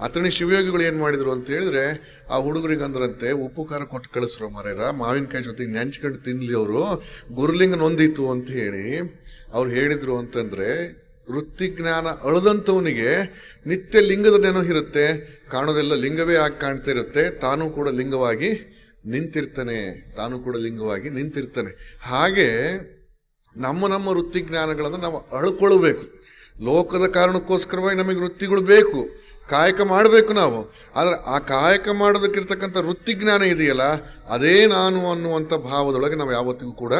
ಅತಣಿ ಶಿವಯೋಗಿಗಳು ಏನು ಮಾಡಿದ್ರು ಅಂತ ಹೇಳಿದ್ರೆ, ಆ ಹುಡುಗರಿಗೆ ಅಂದ್ರಂತೆ, ಉಪ್ಪು, ಖಾರ ಕೊಟ್ಟು ಕಳಿಸ್ರು ಮರೇರ ಮಾವಿನಕಾಯಿ ಜೊತೆಗೆ ನೆಂಚ್ಕೊಂಡು ತಿನ್ಲಿ ಅವರು. ಗುರುಲಿಂಗ ನೊಂದಿತ್ತು ಅಂತ ಹೇಳಿ ಅವ್ರು ಹೇಳಿದ್ರು ಅಂತಂದ್ರೆ, ವೃತ್ತಿ ಜ್ಞಾನ ಅಳದಂಥವನಿಗೆ ನಿತ್ಯ ಲಿಂಗದದೇನೋ ಇರುತ್ತೆ. ಕಾಣೋದೆಲ್ಲ ಲಿಂಗವೇ ಆಗಿ ಕಾಣ್ತಾ ಇರುತ್ತೆ. ತಾನು ಕೂಡ ಲಿಂಗವಾಗಿ ನಿಂತಿರ್ತಾನೆ. ತಾನು ಕೂಡ ಲಿಂಗವಾಗಿ ನಿಂತಿರ್ತಾನೆ. ಹಾಗೆ ನಮ್ಮ ನಮ್ಮ ವೃತ್ತಿ ಜ್ಞಾನಗಳನ್ನು ನಾವು ಅಳ್ಕೊಳ್ಬೇಕು. ಲೋಕದ ಕಾರಣಕ್ಕೋಸ್ಕರವಾಗಿ ನಮಗೆ ವೃತ್ತಿಗಳು ಬೇಕು. ಕಾಯಕ ಮಾಡಬೇಕು ನಾವು. ಆದರೆ ಆ ಕಾಯಕ ಮಾಡೋದಕ್ಕಿರ್ತಕ್ಕಂಥ ವೃತ್ತಿಜ್ಞಾನ ಇದೆಯಲ್ಲ, ಅದೇ ನಾನು ಅನ್ನುವಂಥ ಭಾವದೊಳಗೆ ನಾವು ಯಾವತ್ತಿಗೂ ಕೂಡ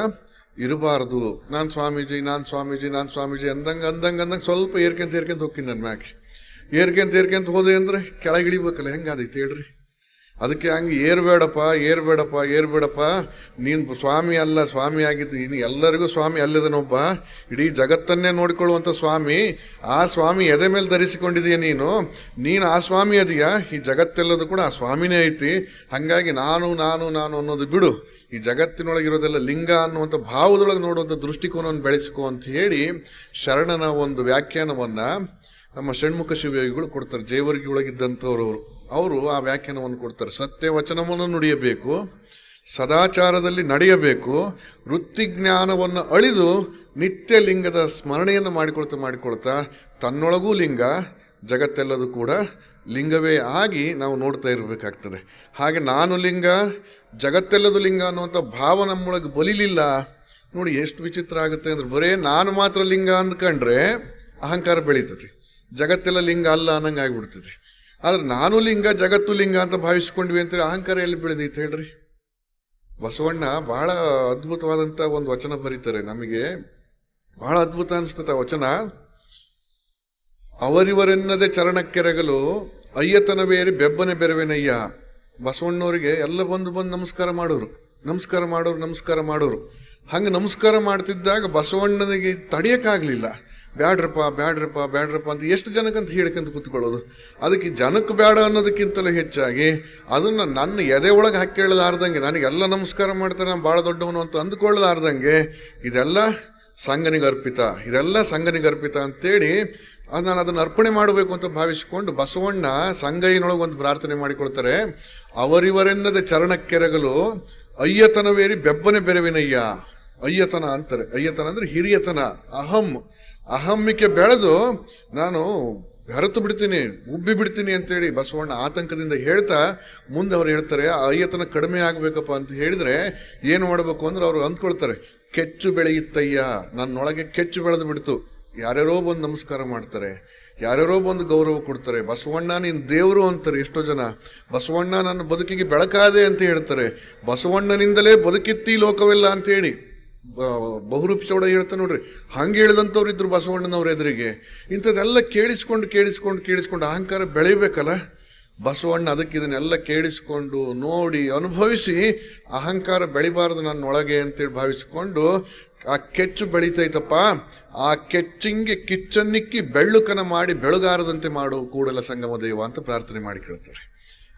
ಇರಬಾರ್ದು. ನಾನು ಸ್ವಾಮೀಜಿ ನಾನು ಸ್ವಾಮೀಜಿ ನಾನು ಸ್ವಾಮೀಜಿ ಅಂದಂಗೆ ಅಂದಂಗೆ ಅಂದಂಗೆ ಸ್ವಲ್ಪ ಏರ್ಕೆಂತ ಏರ್ಕೆಂತ ಹೋಗ್ತೀನಿ ನನ್ನ ಮ್ಯಾಕೆ ಏರ್ಕೆಂತ ಏರ್ಕೆಂತ ಹೋದೆ ಅಂದರೆ ಕೆಳಗಿಳಿಬೇಕಲ್ಲ ಹೆಂಗಾದೈತೆ ಹೇಳ್ರಿ? ಅದಕ್ಕೆ ಹಂಗೆ ಏರ್ಬೇಡಪ್ಪ ಏರ್ಬೇಡಪ್ಪ ಏರ್ಬೇಡಪ್ಪ. ನೀನು ಸ್ವಾಮಿ ಅಲ್ಲ, ಸ್ವಾಮಿ ಆಗಿದ್ದು ನೀನು ಎಲ್ಲರಿಗೂ ಸ್ವಾಮಿ ಅಲ್ಲದನೊಬ್ಬ. ಇಡೀ ಜಗತ್ತನ್ನೇ ನೋಡಿಕೊಳ್ಳುವಂಥ ಸ್ವಾಮಿ. ಆ ಸ್ವಾಮಿ ಎದೆ ಮೇಲೆ ಧರಿಸಿಕೊಂಡಿದೀಯ ನೀನು. ನೀನು ಆ ಸ್ವಾಮಿ ಅದೀಯಾ? ಈ ಜಗತ್ತೆಲ್ಲದು ಕೂಡ ಆ ಸ್ವಾಮಿನೇ ಐತಿ. ಹಾಗಾಗಿ ನಾನು ನಾನು ನಾನು ಅನ್ನೋದು ಬಿಡು. ಈ ಜಗತ್ತಿನೊಳಗಿರೋದೆಲ್ಲ ಲಿಂಗ ಅನ್ನುವಂಥ ಭಾವದೊಳಗೆ ನೋಡುವಂಥ ದೃಷ್ಟಿಕೋನವನ್ನು ಬೆಳೆಸ್ಕೊ ಅಂತ ಹೇಳಿ ಶರಣನ ಒಂದು ವ್ಯಾಖ್ಯಾನವನ್ನು ನಮ್ಮ ಷಣ್ಮುಖ ಶಿವಯೋಗಿಗಳು ಕೊಡ್ತಾರೆ. ಜೇವರ್ಗಿ ಒಳಗಿದ್ದಂಥವ್ರು ಅವರು ಆ ವ್ಯಾಖ್ಯಾನವನ್ನು ಕೊಡ್ತಾರೆ. ಸತ್ಯ ವಚನವನ್ನು ನುಡಿಯಬೇಕು, ಸದಾಚಾರದಲ್ಲಿ ನಡೆಯಬೇಕು, ವೃತ್ತಿಜ್ಞಾನವನ್ನು ಅಳಿದು ನಿತ್ಯ ಲಿಂಗದ ಸ್ಮರಣೆಯನ್ನು ಮಾಡಿಕೊಳ್ತಾ ಮಾಡಿಕೊಳ್ತಾ ತನ್ನೊಳಗೂ ಲಿಂಗ, ಜಗತ್ತೆಲ್ಲದು ಕೂಡ ಲಿಂಗವೇ ಆಗಿ ನಾವು ನೋಡ್ತಾ ಇರಬೇಕಾಗ್ತದೆ. ಹಾಗೆ ನಾನು ಲಿಂಗ, ಜಗತ್ತೆಲ್ಲದು ಲಿಂಗ ಅನ್ನುವಂಥ ಭಾವ ನಮ್ಮೊಳಗೆ ಬಲಿಲಿಲ್ಲ. ನೋಡಿ ಎಷ್ಟು ವಿಚಿತ್ರ ಆಗುತ್ತೆ ಅಂದ್ರೆ ಬರೇ ನಾನು ಮಾತ್ರ ಲಿಂಗ ಅಂದ್ಕೊಂಡ್ರೆ ಅಹಂಕಾರ ಬೆಳೀತದೆ. ಜಗತ್ತೆಲ್ಲ ಲಿಂಗ ಅಲ್ಲ ಅನ್ನಂಗೆ ಆಗ್ಬಿಡ್ತದೆ ಆದ್ರೆ ನಾನು ಲಿಂಗ, ಜಗತ್ತು ಲಿಂಗ ಅಂತ ಭಾವಿಸ್ಕೊಂಡ್ವಿ ಅಂತೇಳಿ ಅಹಂಕಾರ ಎಲ್ಲಿ ಬೆಳೆದೈತೆ ಹೇಳ್ರಿ? ಬಸವಣ್ಣ ಬಹಳ ಅದ್ಭುತವಾದಂಥ ಒಂದು ವಚನ ಬರೀತಾರೆ ನಮಗೆ. ಬಹಳ ಅದ್ಭುತ ಅನಿಸ್ತದೆ ವಚನ. ಅವರಿವರೆನ್ನದೆ ಚರಣಕ್ಕೆರಗಲು ಅಯ್ಯತನವೇರಿ ಬೆಬ್ಬನೆ ಬೆರವೇನಯ್ಯ. ಬಸವಣ್ಣವರಿಗೆ ಎಲ್ಲ ಬಂದು ಬಂದು ನಮಸ್ಕಾರ ಮಾಡೋರು. ನಮಸ್ಕಾರ ಮಾಡೋರು ನಮಸ್ಕಾರ ಮಾಡೋರು. ಹಂಗೆ ನಮಸ್ಕಾರ ಮಾಡ್ತಿದ್ದಾಗ ಬಸವಣ್ಣನಿಗೆ ತಡೆಯಕ್ಕಾಗ್ಲಿಲ್ಲ. ಬ್ಯಾಡ್ರಪ್ಪ ಬ್ಯಾಡ್ರಪ್ಪ ಬ್ಯಾಡ್ರಪ್ಪ ಅಂತ ಎಷ್ಟು ಜನಕ್ಕಂತ ಹೇಳ್ಕಂತ ಕೂತ್ಕೊಳ್ಳೋದು? ಅದಕ್ಕೆ ಜನಕ್ಕೆ ಬೇಡ ಅನ್ನೋದಕ್ಕಿಂತಲೂ ಹೆಚ್ಚಾಗಿ ಅದನ್ನು ನನ್ನ ಎದೆ ಒಳಗೆ ಹಾಕೇಳದಾರ್ದಂಗೆ ನನಗೆಲ್ಲ ನಮಸ್ಕಾರ ಮಾಡ್ತಾರೆ, ನಾನು ಭಾಳ ದೊಡ್ಡವನು ಅಂತ ಅಂದ್ಕೊಳ್ಳದಾರ್ದಂಗೆ ಇದೆಲ್ಲ ಸಂಗನಿಗೆ ಅರ್ಪಿತ, ಇದೆಲ್ಲ ಸಂಗನಿಗೆ ಅರ್ಪಿತ ಅಂತೇಳಿ ಅದು ನಾನು ಅದನ್ನು ಅರ್ಪಣೆ ಮಾಡಬೇಕು ಅಂತ ಭಾವಿಸಿಕೊಂಡು ಬಸವಣ್ಣ ಸಂಗಯ್ಯನೊಳಗೆ ಒಂದು ಪ್ರಾರ್ಥನೆ ಮಾಡಿಕೊಳ್ತಾರೆ ಅವರಿವರೆನ್ನದ ಚರಣಕ್ಕೆರಗಲು ಅಯ್ಯತನವೇರಿ ಬೆಬ್ಬನೆ ಬೆರವಿನಯ್ಯ, ಅಯ್ಯತನ ಅಂತಾರೆ. ಅಯ್ಯತನ ಅಂದರೆ ಹಿರಿಯತನ, ಅಹಂ. ಅಹಮ್ಮಿಕೆ ಬೆಳೆದು ನಾನು ಬೆರೆತು ಬಿಡ್ತೀನಿ, ಉಬ್ಬಿ ಬಿಡ್ತೀನಿ ಅಂತೇಳಿ ಬಸವಣ್ಣ ಆತಂಕದಿಂದ ಹೇಳ್ತಾ ಮುಂದೆ ಅವ್ರು ಹೇಳ್ತಾರೆ ಅಯ್ಯತನ ಕಡಿಮೆ ಆಗಬೇಕಪ್ಪ ಅಂತ ಹೇಳಿದ್ರೆ ಏನು ಮಾಡಬೇಕು ಅಂದ್ರೆ ಅವ್ರು ಅಂದ್ಕೊಳ್ತಾರೆ, ಕೆಚ್ಚು ಬೆಳೆಯುತ್ತಯ್ಯ, ನನ್ನೊಳಗೆ ಕೆಚ್ಚು ಬೆಳೆದು ಬಿಡ್ತು. ಯಾರ್ಯಾರೋ ಬಂದು ನಮಸ್ಕಾರ ಮಾಡ್ತಾರೆ, ಯಾರ್ಯಾರೋ ಬಂದು ಗೌರವ ಕೊಡ್ತಾರೆ, ಬಸವಣ್ಣ, ನೀನು ದೇವರು ಅಂತಾರೆ ಎಷ್ಟೋ ಜನ. ಬಸವಣ್ಣ ನನ್ನ ಬದುಕಿಗೆ ಬೆಳಕಾದೆ ಅಂತ ಹೇಳ್ತಾರೆ, ಬಸವಣ್ಣನಿಂದಲೇ ಬದುಕಿತ್ತಿ ಲೋಕವಿಲ್ಲ ಅಂತೇಳಿ ಬಹುರೂಪಿ ಚೌಡ ನೋಡ್ರಿ, ಹಂಗೆ ಹೇಳಿದಂಥವ್ರು ಇದ್ರು ಬಸವಣ್ಣನವ್ರ ಎದುರಿಗೆ. ಇಂಥದ್ದೆಲ್ಲ ಕೇಳಿಸ್ಕೊಂಡು ಕೇಳಿಸ್ಕೊಂಡು ಕೇಳಿಸ್ಕೊಂಡು ಅಹಂಕಾರ ಬೆಳಿಬೇಕಲ್ಲ ಬಸವಣ್ಣ ಅದಕ್ಕೆ ಇದನ್ನೆಲ್ಲ ಕೇಳಿಸ್ಕೊಂಡು ನೋಡಿ ಅನುಭವಿಸಿ ಅಹಂಕಾರ ಬೆಳಿಬಾರದು ನನ್ನೊಳಗೆ ಅಂತೇಳಿ ಭಾವಿಸಿಕೊಂಡು, ಆ ಕೆಚ್ಚು ಬೆಳೀತೈತಪ್ಪ, ಆ ಕೆಚ್ಚಿಂಗೆ ಕಿಚ್ಚನ್ನಿಕ್ಕಿ ಬೆಳ್ಳುಕನ ಮಾಡಿ ಬೆಳಗಾರದಂತೆ ಮಾಡು ಕೂಡಲ ಸಂಗಮ ದೈವ ಅಂತ ಪ್ರಾರ್ಥನೆ ಮಾಡಿ ಕೇಳ್ತಾರೆ.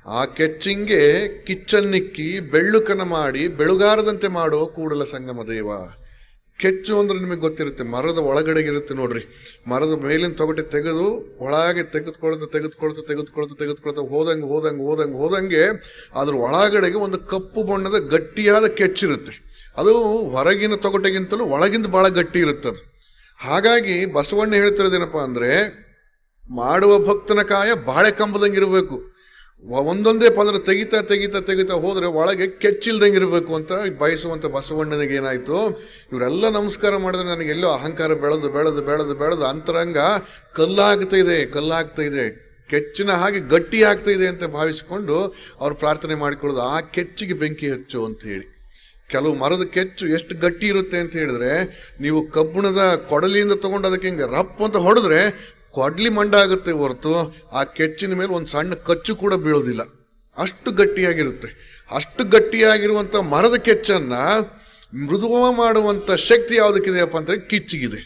ಆ ಕೆಚ್ಚಿಂಗೆ ಕಿಚ್ಚನ್ನಿಕ್ಕಿ ಬೆಳ್ಳುಕನ ಮಾಡಿ ಬೆಳುಗಾರದಂತೆ ಮಾಡೋ ಕೂಡಲ ಸಂಗಮ ದೇವ. ಕೆಚ್ಚು ಅಂದ್ರೆ ನಿಮಗೆ ಗೊತ್ತಿರುತ್ತೆ, ಮರದ ಒಳಗಡೆಗಿರುತ್ತೆ ನೋಡ್ರಿ. ಮರದ ಮೇಲಿನ ತೊಗಟೆ ತೆಗೆದು ಒಳಗೆ ತೆಗೆದುಕೊಳ್ತಾ ತೆಗೆದುಕೊಳ್ತಾ ತೆಗೆದುಕೊಳ್ತಾ ತೆಗೆದುಕೊಳ್ತಾ ಹೋದಂಗೆ ಹೋದಂಗೆ ಹೋದಂಗೆ ಹೋದಂಗೆ ಅದ್ರ ಒಳಗಡೆಗೆ ಒಂದು ಕಪ್ಪು ಬಣ್ಣದ ಗಟ್ಟಿಯಾದ ಕೆಚ್ಚಿರುತ್ತೆ ಅದು ಹೊರಗಿನ ತೊಗಟೆಗಿಂತಲೂ ಒಳಗಿಂದ ಬಹಳ ಗಟ್ಟಿ ಇರುತ್ತೆ ಅದು. ಹಾಗಾಗಿ ಬಸವಣ್ಣ ಹೇಳ್ತಿರೋದೇನಪ್ಪ ಅಂದ್ರೆ, ಮಾಡುವ ಭಕ್ತನ ಕಾಯ ಬಾಳೆ ಕಂಬದಂಗೆ ಇರಬೇಕು. ಒಂದೊಂದೇ ಪದರ ತೆಗಿತಾ ತೆಗಿತಾ ತೆಗಿತಾ ಹೋದರೆ ಒಳಗೆ ಕೆಚ್ಚಿಲ್ದಂಗೆ ಇರಬೇಕು ಅಂತ ಬಯಸುವಂತ ಬಸವಣ್ಣನಿಗೆ ಏನಾಯ್ತು? ಇವರೆಲ್ಲ ನಮಸ್ಕಾರ ಮಾಡಿದ್ರೆ ನನಗೆ ಎಲ್ಲೋ ಅಹಂಕಾರ ಬೆಳೆದು ಬೆಳೆದು ಬೆಳೆದು ಬೆಳೆದು ಅಂತರಂಗ ಕಲ್ಲಾಗ್ತಾ ಇದೆ ಕಲ್ಲಾಗ್ತಾ ಇದೆ. ಕೆಚ್ಚಿನ ಹಾಗೆ ಗಟ್ಟಿ ಆಗ್ತಾ ಇದೆ ಅಂತ ಭಾವಿಸಿಕೊಂಡು ಅವ್ರು ಪ್ರಾರ್ಥನೆ ಮಾಡಿಕೊಳ್ಳೋದು, ಆ ಕೆಚ್ಚಿಗೆ ಬೆಂಕಿ ಹಚ್ಚು ಅಂತ ಹೇಳಿ. ಕೆಲವು ಮರದ ಕೆಚ್ಚು ಎಷ್ಟು ಗಟ್ಟಿ ಇರುತ್ತೆ ಅಂತ ಹೇಳಿದ್ರೆ, ನೀವು ಕಬ್ಬಿಣದ ಕೊಡಲಿಯಿಂದ ತಗೊಂಡು ಅದಕ್ಕೆ ಹಿಂಗೆ ರಪ್ಪು ಅಂತ ಹೊಡೆದ್ರೆ ಕೊಡ್ಲಿ ಮಂಡ ಆಗುತ್ತೆ ಹೊರತು ಆ ಕೆಚ್ಚಿನ ಮೇಲೆ ಒಂದು ಸಣ್ಣ ಕಚ್ಚು ಕೂಡ ಬೀಳೋದಿಲ್ಲ. ಅಷ್ಟು ಗಟ್ಟಿಯಾಗಿರುತ್ತೆ. ಅಷ್ಟು ಗಟ್ಟಿಯಾಗಿರುವಂಥ ಮರದ ಕೆಚ್ಚನ್ನು ಮೃದುವ ಮಾಡುವಂಥ ಶಕ್ತಿ ಯಾವುದಕ್ಕಿದೆಯಪ್ಪ ಅಂದರೆ ಕಿಚ್ಚಿಗಿದೆ.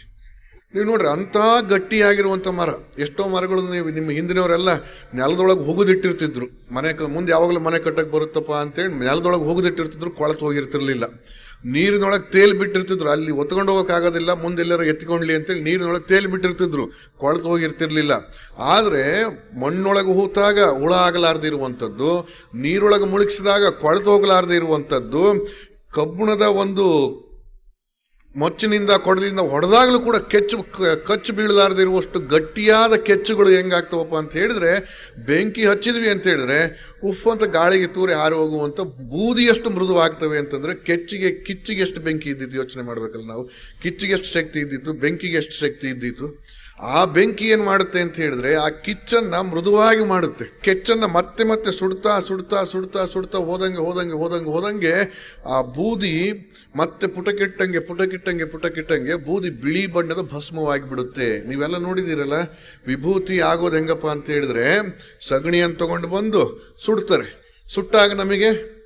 ನೀವು ನೋಡ್ರಿ, ಅಂಥ ಗಟ್ಟಿಯಾಗಿರುವಂಥ ಮರ. ಎಷ್ಟೋ ಮರಗಳು ನೀವು ನಿಮ್ಮ ಹಿಂದಿನವರೆಲ್ಲ ನೆಲದೊಳಗೆ ಹೋಗುದಿಟ್ಟಿರ್ತಿದ್ರು. ಮನೆ ಮುಂದೆ ಯಾವಾಗಲೂ ಮನೆ ಕಟ್ಟಕ್ಕೆ ಬರುತ್ತಪ್ಪ ಅಂತೇಳಿ ನೆಲದೊಳಗೆ ಹೋಗುದಿಟ್ಟಿರ್ತಿದ್ರು, ಕೊಳತು ಹೋಗಿರ್ತಿರ್ಲಿಲ್ಲ. ನೀರಿನೊಳಗೆ ತೇಲ್ ಬಿಟ್ಟಿರ್ತಿದ್ರು. ಅಲ್ಲಿ ಒತ್ಕೊಂಡು ಹೋಗೋಕ್ಕಾಗೋದಿಲ್ಲ ಮುಂದೆ ಎಲ್ಲರೂ ಎತ್ಕೊಂಡ್ಲಿ ಅಂತೇಳಿ ನೀರಿನೊಳಗೆ ತೇಲ್ ಬಿಟ್ಟಿರ್ತಿದ್ರು. ಕೊಳತು ಹೋಗಿರ್ತಿರ್ಲಿಲ್ಲ. ಆದರೆ ಮಣ್ಣೊಳಗೆ ಹೂತಾಗ ಹುಳ ಆಗಲಾರ್ದೆ ಇರುವಂಥದ್ದು ನೀರೊಳಗೆ ಮುಳುಗಿಸಿದಾಗ ಕೊಳತು ಹೋಗಲಾರ್ದೆ ಇರುವಂಥದ್ದು ಕಬ್ಬಣದ ಒಂದು ಮೊಚ್ಚಿನಿಂದ ಕೊಡದಿಂದ ಹೊಡೆದಾಗಲೂ ಕೂಡ ಕೆಚ್ಚು ಕಚ್ಚು ಬೀಳಲಾರ್ದಿರುವಷ್ಟು ಗಟ್ಟಿಯಾದ ಕೆಚ್ಚುಗಳು ಹೆಂಗಾಗ್ತವಪ್ಪ ಅಂತ ಹೇಳಿದ್ರೆ, ಬೆಂಕಿ ಹಚ್ಚಿದ್ವಿ ಅಂತ ಹೇಳಿದ್ರೆ, ಉಫ್ ಅಂತ ಗಾಳಿಗೆ ತೂರಿ ಹಾರಿ ಹೋಗುವಂಥ ಬೂದಿಯಷ್ಟು ಮೃದುವಾಗ್ತವೆ ಅಂತಂದರೆ ಕೆಚ್ಚಿಗೆ, ಕಿಚ್ಚಿಗೆ ಎಷ್ಟು ಬೆಂಕಿ ಇದ್ದಿತ್ತು ಯೋಚನೆ ಮಾಡಬೇಕಲ್ಲ ನಾವು. ಕಿಚ್ಚಿಗೆ ಎಷ್ಟು ಶಕ್ತಿ ಇದ್ದಿತ್ತು, ಬೆಂಕಿಗೆ ಎಷ್ಟು ಶಕ್ತಿ ಇದ್ದಿತ್ತು. ಆ ಬೆಂಕಿ ಏನು ಮಾಡುತ್ತೆ ಅಂತ ಹೇಳಿದ್ರೆ ಆ ಕಿಚ್ಚನ್ನು ಮೃದುವಾಗಿ ಮಾಡುತ್ತೆ. ಕೆಚ್ಚನ್ನ ಮತ್ತೆ ಮತ್ತೆ ಸುಡ್ತಾ ಸುಡ್ತಾ ಸುಡ್ತಾ ಸುಡ್ತಾ ಹೋದಂಗೆ ಹೋದಂಗೆ ಹೋದಂಗೆ ಹೋದಂಗೆ ಆ ಬೂದಿ ಮತ್ತೆ ಪುಟಕಿಟ್ಟಂಗೆ ಪುಟಕಿಟ್ಟಂಗೆ ಪುಟಕಿಟ್ಟಂಗೆ ಬೂದಿ ಬಿಳಿ ಬಣ್ಣದ ಭಸ್ಮವಾಗಿ ಬಿಡುತ್ತೆ ನೀವೆಲ್ಲ ನೋಡಿದ್ದೀರಲ್ಲ, ವಿಭೂತಿ ಆಗೋದು ಹೆಂಗಪ್ಪ ಅಂತ ಹೇಳಿದ್ರೆ ಸಗಣಿಯನ್ನು ತಗೊಂಡು ಬಂದು ಸುಡ್ತಾರೆ. ಸುಟ್ಟಾಗ ನಮಗೆ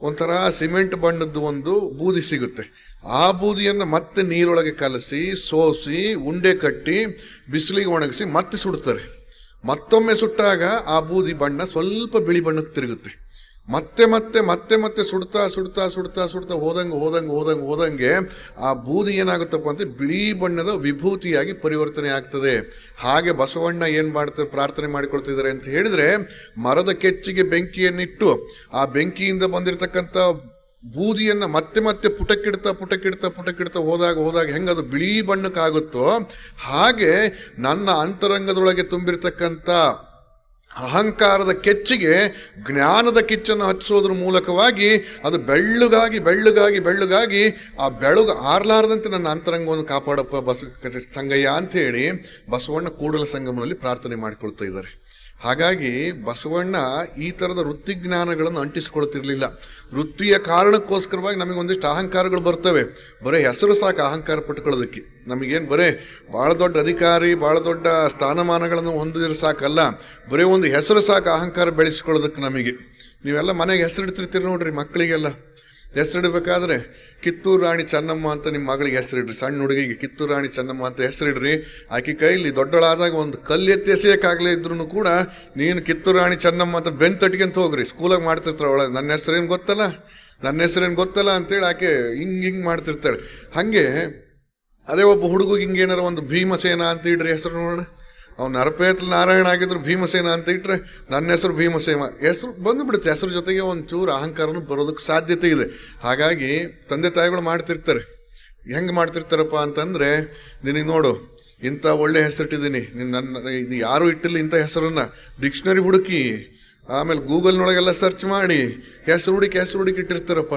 ಒಂಥರ ಸಿಮೆಂಟ್ ಬಣ್ಣದ್ದು ಒಂದು ಬೂದಿ ಸಿಗುತ್ತೆ. ಆ ಬೂದಿಯನ್ನು ಮತ್ತೆ ನೀರೊಳಗೆ ಕಲಸಿ, ಸೋಸಿ, ಉಂಡೆ ಕಟ್ಟಿ, ಬಿಸಿಲಿಗೆ ಒಣಗಿಸಿ ಮತ್ತೆ ಸುಡ್ತಾರೆ. ಮತ್ತೊಮ್ಮೆ ಸುಟ್ಟಾಗ ಆ ಬೂದಿ ಬಣ್ಣ ಸ್ವಲ್ಪ ಬಿಳಿ ಬಣ್ಣಕ್ಕೆ ತಿರುಗುತ್ತೆ. ಮತ್ತೆ ಮತ್ತೆ ಮತ್ತೆ ಮತ್ತೆ ಸುಡ್ತಾ ಸುಡ್ತಾ ಸುಡ್ತಾ ಸುಡ್ತಾ ಹೋದಂಗೆ ಹೋದಂಗೆ ಹೋದಂಗೆ ಹೋದಂಗೆ ಆ ಬೂದಿ ಏನಾಗುತ್ತಪ್ಪ ಅಂದರೆ ಬಿಳಿ ಬಣ್ಣದ ವಿಭೂತಿಯಾಗಿ ಪರಿವರ್ತನೆ ಆಗ್ತದೆ. ಹಾಗೆ ಬಸವಣ್ಣ ಏನು ಮಾಡ್ತಾರೆ ಪ್ರಾರ್ಥನೆ ಮಾಡಿಕೊಳ್ತಿದ್ದಾರೆ ಅಂತ ಹೇಳಿದ್ರೆ ಮರದ ಕೆಚ್ಚಿಗೆ ಬೆಂಕಿಯನ್ನಿಟ್ಟು ಆ ಬೆಂಕಿಯಿಂದ ಬಂದಿರತಕ್ಕಂಥ ಬೂದಿಯನ್ನು ಮತ್ತೆ ಮತ್ತೆ ಪುಟಕ್ಕಿಡ್ತಾ ಪುಟಕ್ಕಿಡ್ತಾ ಪುಟಕ್ಕಿಡ್ತಾ ಹೋದಾಗ ಹೋದಾಗ ಹೆಂಗೆ ಹೆಂಗದು ಬಿಳಿ ಬಣ್ಣಕ್ಕಾಗುತ್ತೋ ಹಾಗೆ ನನ್ನ ಅಂತರಂಗದೊಳಗೆ ತುಂಬಿರ್ತಕ್ಕಂಥ ಅಹಂಕಾರದ ಕೆಚ್ಚಿಗೆ ಜ್ಞಾನದ ಕಿಚ್ಚನ್ನು ಹಚ್ಚೋದ್ರ ಮೂಲಕವಾಗಿ ಅದು ಬೆಳ್ಳಗಾಗಿ ಬೆಳ್ಳಗಾಗಿ ಬೆಳ್ಳಗಾಗಿ ಆ ಬೆಳಗು ಆರ್ಲಾರದಂತೆ ನನ್ನ ಅಂತರಂಗವನ್ನು ಕಾಪಾಡಪ್ಪ ಬಸ ಸಂಗಯ್ಯ ಅಂತ ಹೇಳಿ ಬಸವಣ್ಣ ಕೂಡಲ ಸಂಗಮದಲ್ಲಿ ಪ್ರಾರ್ಥನೆ ಮಾಡಿಕೊಳ್ತಾ ಇದ್ದಾರೆ. ಹಾಗಾಗಿ ಬಸವಣ್ಣ ಈ ಥರದ ವೃತ್ತಿಜ್ಞಾನಗಳನ್ನು ಅಂಟಿಸಿಕೊಳ್ತಿರಲಿಲ್ಲ. ವೃತ್ತಿಯ ಕಾರಣಕ್ಕೋಸ್ಕರವಾಗಿ ನಮಗೆ ಒಂದಿಷ್ಟು ಅಹಂಕಾರಗಳು ಬರ್ತವೆ. ಬರೀ ಹೆಸರು ಸಾಕು ಅಹಂಕಾರ ಪಟ್ಕೊಳ್ಳೋದಕ್ಕೆ. ನಮಗೇನು ಬರೇ ಭಾಳ ದೊಡ್ಡ ಅಧಿಕಾರಿ ಭಾಳ ದೊಡ್ಡ ಸ್ಥಾನಮಾನಗಳನ್ನು ಹೊಂದಿದ್ರೆ ಸಾಕಲ್ಲ. ಬರೀ ಒಂದು ಹೆಸರು ಸಾಕು ಅಹಂಕಾರ ಬೆಳೆಸ್ಕೊಳ್ಳೋದಕ್ಕೆ ನಮಗೆ. ನೀವೆಲ್ಲ ಮನೆಗೆ ಹೆಸರಿಡ್ತಿರ್ತೀರಿ ನೋಡ್ರಿ ಮಕ್ಕಳಿಗೆಲ್ಲ. ಹೆಸರಿಡ್ಬೇಕಾದ್ರೆ ಕಿತ್ತೂರು ರಾಣಿ ಚೆನ್ನಮ್ಮ ಅಂತ ನಿಮ್ಮ ಮಗಳಿಗೆ ಹೆಸರಿಡ್ರಿ. ಸಣ್ಣ ಹುಡುಗಿಗೆ ಕಿತ್ತೂರು ರಾಣಿ ಚೆನ್ನಮ್ಮ ಅಂತ ಹೆಸರಿಡ್ರಿ. ಆಕೆ ಕೈಲಿ ದೊಡ್ಡಳಾದಾಗ ಒಂದು ಕಲ್ಲು ಎತ್ತಿ ಎಸೆಯೋಕ್ಕಾಗಲೇ ಇದ್ರೂ ಕೂಡ ನೀನು ಕಿತ್ತೂರು ರಾಣಿ ಚೆನ್ನಮ್ಮ ಅಂತ ಬೆನ್ ತಟ್ಕೊಂತ ಹೋಗ್ರಿ. ಸ್ಕೂಲಾಗ ಮಾಡ್ತಿರ್ತಾಳೆ ಒಳಗೆ ನನ್ನ ಹೆಸರೇನು ಗೊತ್ತಲ್ಲ? ನನ್ನ ಹೆಸರೇನು ಗೊತ್ತಲ್ಲ ಅಂತೇಳಿ ಆಕೆ ಹಿಂಗೆ ಹಿಂಗೆ ಮಾಡ್ತಿರ್ತಾಳೆ. ಹಾಗೆ ಅದೇ ಒಬ್ಬ ಹುಡುಗಿಗೆ ಹಿಂಗೇನಾರ ಒಂದು ಭೀಮಸೇನ ಅಂತ ಇಡ್ರಿ ಹೆಸರು ನೋಡೋಣ ಅವ್ನು ನರಪೇತ್ಲ ನಾರಾಯಣ ಆಗಿದ್ರು ಭೀಮಸೇನ ಅಂತ ಇಟ್ಟರೆ ನನ್ನ ಹೆಸರು ಭೀಮಸೇನ ಹೆಸರು ಬಂದುಬಿಡುತ್ತೆ. ಹೆಸರು ಜೊತೆಗೆ ಒಂಚೂರು ಅಹಂಕಾರನು ಬರೋದಕ್ಕೆ ಸಾಧ್ಯತೆ ಇದೆ. ಹಾಗಾಗಿ ತಂದೆ ತಾಯಿಗಳು ಮಾಡ್ತಿರ್ತಾರೆ. ಹೆಂಗೆ ಮಾಡ್ತಿರ್ತಾರಪ್ಪ ಅಂತಂದರೆ, ನಿನಗೆ ನೋಡು, ಇಂಥ ಒಳ್ಳೆ ಹೆಸರಿಟ್ಟಿದ್ದೀನಿ. ನಿನ್ನ ನನ್ನ ಯಾರು ಇಟ್ಟಿಲ್ಲ ಇಂಥ ಹೆಸರನ್ನು. ಡಿಕ್ಷನರಿ ಹುಡುಕಿ, ಆಮೇಲೆ ಗೂಗಲ್ನೊಳಗೆಲ್ಲ ಸರ್ಚ್ ಮಾಡಿ, ಹೆಸರು ಹುಡುಕಿ ಹೆಸರು ಹುಡುಕಿ ಇಟ್ಟಿರ್ತಾರಪ್ಪ.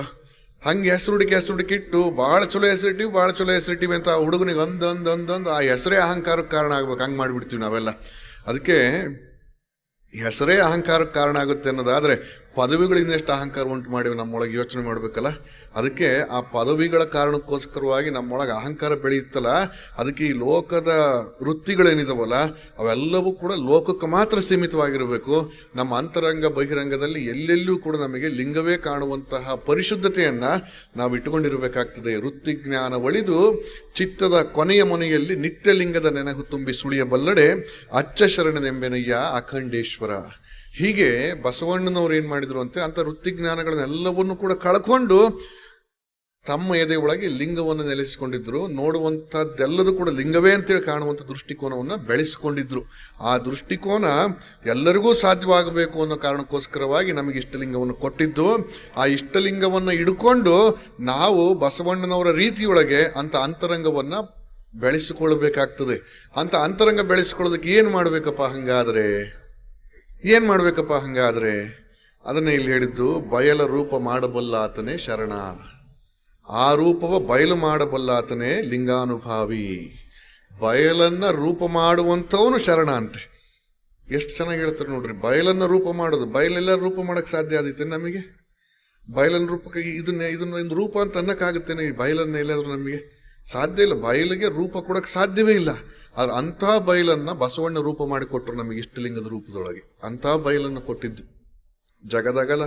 ಹಂಗೆ ಹೆಸರು ಹುಡುಕಿ ಹೆಸರು ಹುಡುಕಿ ಇಟ್ಟು, ಭಾಳ ಚಲೋ ಹೆಸರಿಟ್ಟಿವಿ ಭಾಳ ಚಲೋ ಹೆಸರಿಟ್ಟಿವಿ ಅಂತ ಹುಡುಗನಿಗೆ ಒಂದೊಂದೊಂದೊಂದು ಆ ಹೆಸರೇ ಅಹಂಕಾರಕ್ಕೆ ಕಾರಣ ಆಗ್ಬೇಕು. ಹಂಗೆ ಮಾಡಿಬಿಡ್ತೀವಿ ನಾವೆಲ್ಲ. ಅದಕ್ಕೆ ಹೆಸರೇ ಅಹಂಕಾರಕ್ಕೆ ಕಾರಣ ಆಗುತ್ತೆ ಅನ್ನೋದಾದ್ರೆ ಪದವಿಗಳಿಂದ ಎಷ್ಟು ಅಹಂಕಾರ ಉಂಟು ಮಾಡಿವಿ, ನಮ್ಮೊಳಗೆ ಯೋಚನೆ ಮಾಡಬೇಕಲ್ಲ? ಅದಕ್ಕೆ ಆ ಪದವಿಗಳ ಕಾರಣಕ್ಕೋಸ್ಕರವಾಗಿ ನಮ್ಮೊಳಗೆ ಅಹಂಕಾರ ಬೆಳೆಯುತ್ತಲ್ಲ, ಅದಕ್ಕೆ ಈ ಲೋಕದ ವೃತ್ತಿಗಳೇನಿದಾವಲ್ಲ, ಅವೆಲ್ಲವೂ ಕೂಡ ಲೋಕಕ್ಕೆ ಮಾತ್ರ ಸೀಮಿತವಾಗಿರಬೇಕು. ನಮ್ಮ ಅಂತರಂಗ ಬಹಿರಂಗದಲ್ಲಿ ಎಲ್ಲೆಲ್ಲೂ ಕೂಡ ನಮಗೆ ಲಿಂಗವೇ ಕಾಣುವಂತಹ ಪರಿಶುದ್ಧತೆಯನ್ನು ನಾವು ಇಟ್ಟುಕೊಂಡಿರಬೇಕಾಗ್ತದೆ. ವೃತ್ತಿ ಜ್ಞಾನ ಒಳಿದು ಚಿತ್ತದ ಕೊನೆಯ ಮೊನೆಯಲ್ಲಿ ನಿತ್ಯ ಲಿಂಗದ ನೆನಹು ತುಂಬಿ ಸುಳಿಯಬಲ್ಲಡೆ ಅಚ್ಚ ಶರಣನೆಂಬೆನಯ್ಯ ಅಖಂಡೇಶ್ವರ. ಹೀಗೆ ಬಸವಣ್ಣನವ್ರು ಏನು ಮಾಡಿದ್ರು ಅಂತ ಅಂತ ವೃತ್ತಿಜ್ಞಾನಗಳನ್ನೆಲ್ಲವನ್ನು ಕೂಡ ಕಳ್ಕೊಂಡು ತಮ್ಮ ಎದೆ ಒಳಗೆ ಲಿಂಗವನ್ನು ನೆಲೆಸಿಕೊಂಡಿದ್ರು. ನೋಡುವಂಥದ್ದೆಲ್ಲದೂ ಕೂಡ ಲಿಂಗವೇ ಅಂತೇಳಿ ಕಾಣುವಂಥ ದೃಷ್ಟಿಕೋನವನ್ನು ಬೆಳೆಸಿಕೊಂಡಿದ್ರು. ಆ ದೃಷ್ಟಿಕೋನ ಎಲ್ಲರಿಗೂ ಸಾಧ್ಯವಾಗಬೇಕು ಅನ್ನೋ ಕಾರಣಕ್ಕೋಸ್ಕರವಾಗಿ ನಮಗೆ ಇಷ್ಟಲಿಂಗವನ್ನು ಕೊಟ್ಟಿದ್ದು. ಆ ಇಷ್ಟಲಿಂಗವನ್ನು ಹಿಡ್ಕೊಂಡು ನಾವು ಬಸವಣ್ಣನವರ ರೀತಿಯೊಳಗೆ ಅಂತ ಅಂತರಂಗವನ್ನು ಬೆಳೆಸಿಕೊಳ್ಳಬೇಕಾಗ್ತದೆ. ಅಂತ ಅಂತರಂಗ ಬೆಳೆಸಿಕೊಳ್ಳೋದಕ್ಕೆ ಏನು ಮಾಡಬೇಕಪ್ಪ ಹಂಗಾದ್ರೆ? ಏನು ಮಾಡಬೇಕಪ್ಪ ಹಂಗಾದ್ರೆ? ಅದನ್ನ ಇಲ್ಲಿ ಹೇಳಿದ್ದು, ಬಯಲ ರೂಪ ಮಾಡಬಲ್ಲ ಆತನೇ ಶರಣ. ಆ ರೂಪವ ಬಯಲು ಮಾಡಬಲ್ಲ ಆತನೇ ಲಿಂಗಾನುಭಾವಿ. ಬಯಲನ್ನ ರೂಪ ಮಾಡುವಂಥವನು ಶರಣ ಅಂತೆ. ಎಷ್ಟು ಚೆನ್ನಾಗಿ ಹೇಳ್ತಾರೆ ನೋಡ್ರಿ, ಬಯಲನ್ನ ರೂಪ ಮಾಡೋದು. ಬಯಲೆಲ್ಲ ರೂಪ ಮಾಡಕ್ ಸಾಧ್ಯ ಆದೈತೆ ನಮಗೆ? ಬಯಲನ್ನ ರೂಪಕ್ಕೆ ಇದನ್ನ ಇದನ್ನ ಒಂದು ರೂಪ ಅಂತ ಅನ್ನಕ್ಕಾಗುತ್ತೇನೆ ಈ ಬಯಲನ್ನ ಎಲ್ಲಾದರೂ ನಮಗೆ? ಸಾಧ್ಯ ಇಲ್ಲ. ಬಯಲಿಗೆ ರೂಪ ಕೊಡಕ್ ಸಾಧ್ಯವೇ ಇಲ್ಲ. ಆದ್ರೆ ಅಂಥ ಬಯಲನ್ನ ಬಸವಣ್ಣ ರೂಪ ಮಾಡಿಕೊಟ್ರು ನಮಗೆ ಇಷ್ಟಲಿಂಗದ ರೂಪದೊಳಗೆ. ಅಂಥ ಬಯಲನ್ನು ಕೊಟ್ಟಿದ್ದು. ಜಗದಗಲ,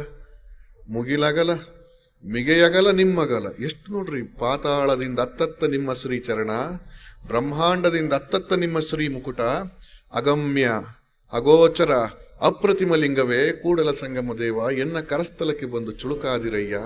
ಮುಗಿಲಗಲ, ಮಿಗೆಯಗಲ, ನಿಮ್ಮಗಲ. ಎಷ್ಟು ನೋಡ್ರಿ, ಪಾತಾಳದಿಂದ ಅತ್ತತ್ತ ನಿಮ್ಮ ಶ್ರೀ ಚರಣ ಬ್ರಹ್ಮಾಂಡದಿಂದ ಅತ್ತತ್ತ ನಿಮ್ಮ ಶ್ರೀ ಮುಕುಟ ಅಗಮ್ಯ, ಅಗೋಚರ, ಅಪ್ರತಿಮ ಲಿಂಗವೇ, ಕೂಡಲ ಸಂಗಮ ದೇವ, ಎನ್ನ ಕರಸ್ಥಲಕ್ಕೆ ಬಂದು ಚುಳುಕಾದಿರಯ್ಯ.